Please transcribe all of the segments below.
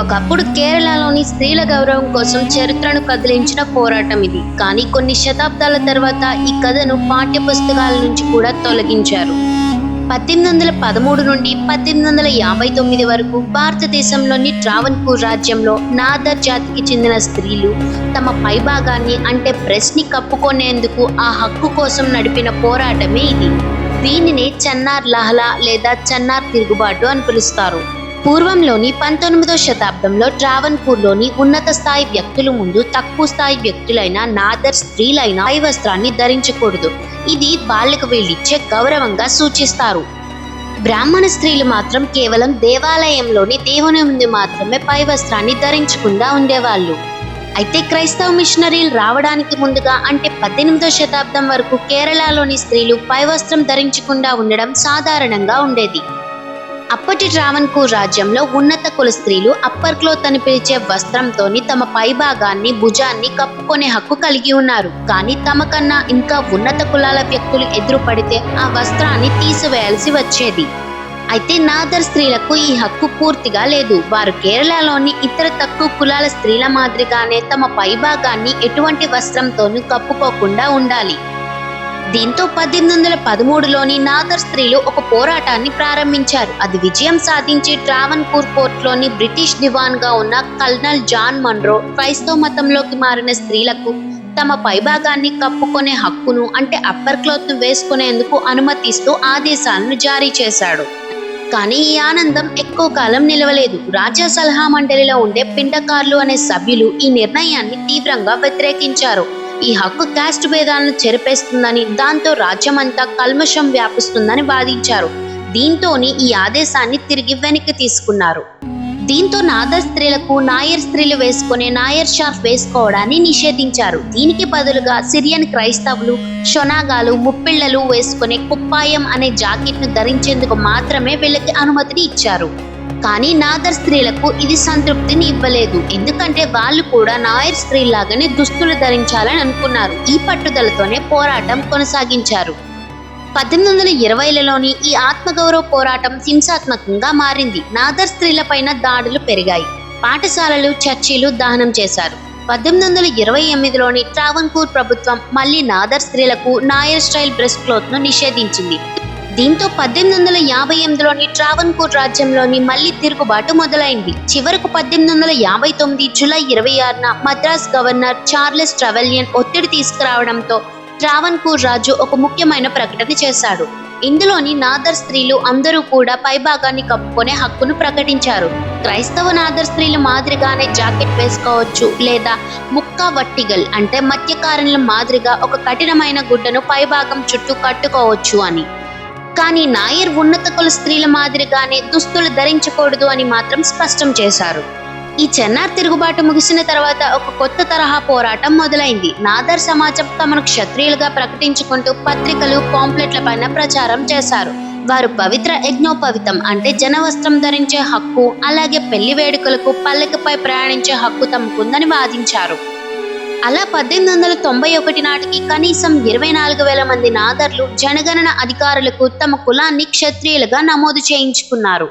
ఒకప్పుడు కేరళలోని స్త్రీల గౌరవం కోసం చరిత్రను కదిలించిన పోరాటం ఇది. కానీ కొన్ని శతాబ్దాల తర్వాత ఈ కథను పాఠ్య పుస్తకాల నుంచి కూడా తొలగించారు. పద్దెనిమిది వందల పదమూడు నుండి పద్దెనిమిది వందల యాభై తొమ్మిది వరకు భారతదేశంలోని ట్రావన్కూర్ రాజ్యంలో నాదర్ జాతికి చెందిన స్త్రీలు తమ పైభాగాన్ని అంటే ప్రెస్ని కప్పుకునేందుకు ఆ హక్కు కోసం నడిపిన పోరాటమే ఇది. దీనినే చన్నార్ లహలా లేదా చన్నార్ తిరుగుబాటు అని పిలుస్తారు. పూర్వంలోని పంతొమ్మిదో శతాబ్దంలో ట్రావన్పూర్లోని ఉన్నత స్థాయి వ్యక్తుల ముందు తక్కువ స్థాయి వ్యక్తులైన నాదర్ స్త్రీలైన పై వస్త్రాన్ని ధరించకూడదు. ఇది బాలిక వీళ్ళిచ్చే గౌరవంగా సూచిస్తారు. బ్రాహ్మణ స్త్రీలు మాత్రం కేవలం దేవాలయంలోని దేవుని ముందు మాత్రమే పై వస్త్రాన్ని ధరించకుండా ఉండేవాళ్ళు. అయితే క్రైస్తవ మిషనరీలు రావడానికి ముందుగా అంటే పద్దెనిమిదో శతాబ్దం వరకు కేరళలోని స్త్రీలు పై వస్త్రం ధరించకుండా ఉండడం సాధారణంగా ఉండేది. అప్పటి ట్రావన్కూర్ రాజ్యంలో ఉన్నత కుల స్త్రీలు అప్పర్ క్లోత్ అని పిలిచే వస్త్రంతోని తమ పైభాగాన్ని భుజాన్ని కప్పుకునే హక్కు కలిగి ఉన్నారు. కానీ తమకన్నా ఇంకా ఉన్నత కులాల వ్యక్తులు ఎదురుపడితే ఆ వస్త్రాన్ని తీసివేయాల్సి వచ్చేది. అయితే నాదర్ స్త్రీలకు ఈ హక్కు పూర్తిగా లేదు. వారు కేరళలోని ఇతర తక్కువ కులాల స్త్రీల మాదిరిగానే తమ పైభాగాన్ని ఎటువంటి వస్త్రంతోనూ కప్పుకోకుండా ఉండాలి. దీంతో పద్దెనిమిది వందల పదమూడులోని నాదర్ స్త్రీలు ఒక పోరాటాన్ని ప్రారంభించారు. అది విజయం సాధించి ట్రావన్పూర్ కోర్టులోని బ్రిటిష్ దివాన్గా ఉన్న కల్నల్ జాన్ మన్రో క్రైస్తవ మతంలోకి మారిన స్త్రీలకు తమ పైభాగాన్ని కప్పుకునే హక్కును అంటే అప్పర్ క్లోత్ వేసుకునేందుకు అనుమతిస్తూ ఆదేశాలను జారీ చేశాడు. కానీ ఈ ఆనందం ఎక్కువ కాలం నిలవలేదు. రాజ్య సలహా మండలిలో ఉండే పిండకార్లు అనే సభ్యులు ఈ నిర్ణయాన్ని తీవ్రంగా వ్యతిరేకించారు. ఈ హక్కు క్యాస్ట్ భేదాలను చెరిపేస్తుందని దాంతో రాజ్యమంతా కల్మషం వ్యాపిస్తుందని వాదించారు. దీంతోని ఈ ఆదేశాన్ని తిరిగి వెనక్కి తీసుకున్నారు. దీంతో నాదర్ స్త్రీలకు నాయర్ స్త్రీలు వేసుకునే నాయర్ షార్ఫ్ వేసుకోవడాన్ని నిషేధించారు. దీనికి బదులుగా సిరియన్ క్రైస్తవులు షొనాగాలు ముప్పిళ్ళలు వేసుకునే కుప్పాయం అనే జాకెట్ను ధరించేందుకు మాత్రమే వీళ్ళకి అనుమతిని ఇచ్చారు. కానీ నాదర్ స్త్రీలకు ఇది సంతృప్తిని ఇవ్వలేదు. ఎందుకంటే వాళ్ళు కూడా నాయర్ స్త్రీలాగానే దుస్తులు ధరించాలని అనుకున్నారు. ఈ పట్టుదలతోనే పోరాటం కొనసాగించారు. పద్దెనిమిది వందల ఇరవైలలోని ఈ ఆత్మగౌరవ పోరాటం హింసాత్మకంగా మారింది. నాదర్ స్త్రీలపైన దాడులు పెరిగాయి. పాఠశాలలు చర్చిలు దహనం చేశారు. పద్దెనిమిది వందల ఇరవై ఎనిమిదిలోని ట్రావన్కూర్ ప్రభుత్వం మళ్ళీ నాదర్ స్త్రీలకు నాయర్ స్టైల్ బ్రెస్ క్లోత్ను నిషేధించింది. దీంతో పద్దెనిమిది వందల యాభై ఎనిమిదిలోని ట్రావన్కూర్ రాజ్యంలోని మళ్ళీ తిరుగుబాటు మొదలైంది. చివరకు పద్దెనిమిది వందల యాభై తొమ్మిది జూలై ఇరవై ఆరున మద్రాస్ గవర్నర్ చార్లెస్ ట్రవెలియన్ ఒత్తిడి తీసుకురావడంతో ట్రావన్కూర్ రాజు ఒక ముఖ్యమైన ప్రకటన చేశాడు. ఇందులోని నాదర్ స్త్రీలు అందరూ కూడా పైభాగాన్ని కప్పుకునే హక్కును ప్రకటించారు. క్రైస్తవ నాదర్ స్త్రీలు మాదిరిగానే జాకెట్ వేసుకోవచ్చు లేదా ముక్కా వట్టిగల్ అంటే మత్స్యకారుల మాదిరిగా ఒక కఠినమైన గుడ్డను పైభాగం చుట్టూ కట్టుకోవచ్చు అని. కానీ నాయర్ ఉన్నత కుల స్త్రీల మాదిరిగానే దుస్తులు ధరించకూడదు అని మాత్రం స్పష్టం చేశారు. ఈ చెన్నార్ తిరుగుబాటు ముగిసిన తర్వాత ఒక కొత్త తరహా పోరాటం మొదలైంది. నాదర్ సమాజం తమను క్షత్రియులుగా ప్రకటించుకుంటూ పత్రికలు పాంప్లెట్ల పైన ప్రచారం చేశారు. వారు పవిత్ర యజ్ఞోపవితం అంటే జనవస్త్రం ధరించే హక్కు అలాగే పెళ్ళి వేడుకలకు పల్లెకపై ప్రయాణించే హక్కు తమకుందని వాదించారు. అలా పద్దెనిమిది వందల తొంభై ఒకటి నాటికి కనీసం ఇరవై నాలుగు వేల మంది నాదర్లు జనగణన అధికారులకు తమ కులాన్ని క్షత్రియులుగా నమోదు చేయించుకున్నారు.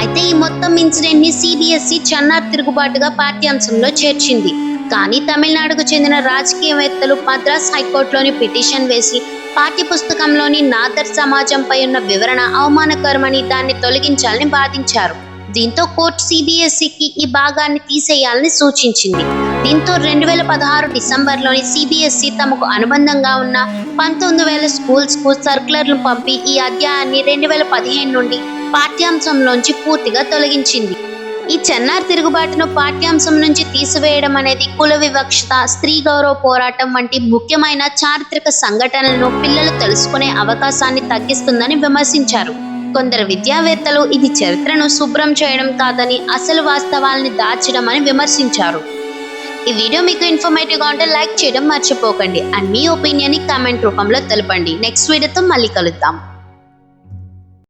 అయితే ఈ మొత్తం ఇన్సిడెంట్ని సిబిఎస్ఈ చెన్నార్ తిరుగుబాటుగా పాఠ్యాంశంలో చేర్చింది. కానీ తమిళనాడుకు చెందిన రాజకీయవేత్తలు మద్రాస్ హైకోర్టులోని పిటిషన్ వేసి పాఠ్యపుస్తకంలోని నాదర్ సమాజంపై ఉన్న వివరణ అవమానకరమని దాన్ని తొలగించాలని వాదించారు. దీంతో కోర్టు సిబిఎస్ఈకి ఈ భాగాన్ని తీసేయాలని సూచించింది. దీంతో రెండు వేల పదహారు డిసెంబర్లోని సిబిఎస్ఈ తమకు అనుబంధంగా ఉన్న పంతొమ్మిది వేల స్కూల్స్కు సర్క్యులర్లు పంపి ఈ అధ్యాయాన్ని రెండు వేల పదిహేను నుండి పాఠ్యాంశంలోంచి పూర్తిగా తొలగించింది. ఈ చెన్నార్ తిరుగుబాటును పాఠ్యాంశం నుంచి తీసివేయడం అనేది కుల వివక్షత స్త్రీ గౌరవ పోరాటం వంటి ముఖ్యమైన చారిత్రక సంఘటనలను పిల్లలు తెలుసుకునే అవకాశాన్ని తగ్గిస్తుందని విమర్శించారు. కొందరు విద్యావేత్తలు ఇది చరిత్రను శుభ్రం చేయడం కాదని అసలు వాస్తవాల్ని దాచడం అని విమర్శించారు. ఈ వీడియో మీకు ఇన్ఫర్మేటివ్గా ఉంటే లైక్ చేయడం మర్చిపోకండి. అండ్ మీ ఒపీనియన్ని కామెంట్ రూపంలో తెలపండి. నెక్స్ట్ వీడియోతో మళ్ళీ కలుద్దాం.